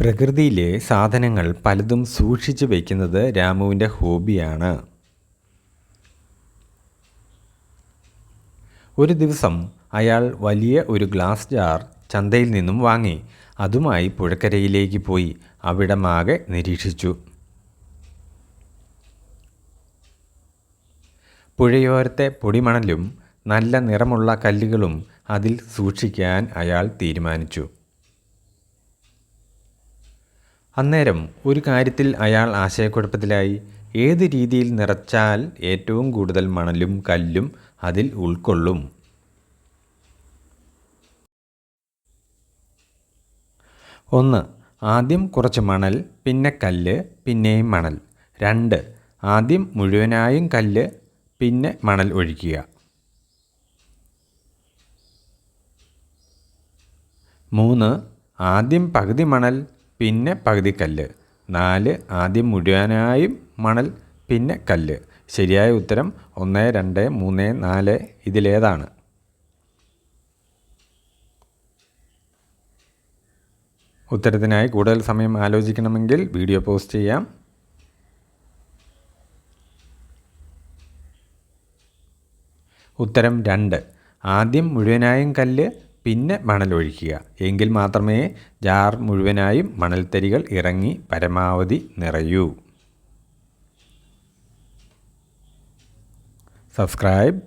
പ്രകൃതിയിലെ സാധനങ്ങൾ പലതും സൂക്ഷിച്ചു വയ്ക്കുന്നത് രാമുവിന്റെ ഹോബിയാണ്. ഒരു ദിവസം അയാൾ വലിയ ഒരു ഗ്ലാസ് ജാർ ചന്തയിൽ നിന്നും വാങ്ങി അതുമായി പുഴക്കരയിലേക്ക് പോയി അവിടമാകെ നിരീക്ഷിച്ചു. പുഴയോരത്തെ പൊടിമണലും നല്ല നിറമുള്ള കല്ലുകളും അതിൽ സൂക്ഷിക്കാൻ അയാൾ തീരുമാനിച്ചു. അന്നേരം ഒരു കാര്യത്തിൽ അയാൾ ആശയക്കുഴപ്പത്തിലായി. ഏത് രീതിയിൽ നിറച്ചാൽ ഏറ്റവും കൂടുതൽ മണലും കല്ലും അതിൽ ഉൾക്കൊള്ളും? ഒന്ന്. ആദ്യം കുറച്ച് മണൽ പിന്നെ കല്ല് പിന്നെയും മണൽ. രണ്ട്. ആദ്യം മുഴുവനായും കല്ല് പിന്നെ മണൽ ഒഴിക്കുക. മൂന്ന്. ആദ്യം പകുതി മണൽ പിന്നെ പകുതി കല്ല്. നാല് ആദ്യം മുഴുവനായും മണൽ പിന്നെ കല്ല്. ശരിയായ ഉത്തരം ഒന്ന് രണ്ട് മൂന്ന് നാല്. ഇതിലേതാണ്. ഉത്തരത്തിനായി കൂടുതൽ സമയം ആലോചിക്കണമെങ്കിൽ വീഡിയോ പോസ്റ്റ് ചെയ്യാം. ഉത്തരം രണ്ട്. ആദ്യം മുഴുവനായും കല്ല് പിന്നെ മണൽ ഒഴിക്കുക എങ്കിൽ മാത്രമേ ജാർ മുഴുവനായും മണൽത്തരികൾ ഇറങ്ങി പരമാവധി നിറയൂ. സബ്സ്ക്രൈബ്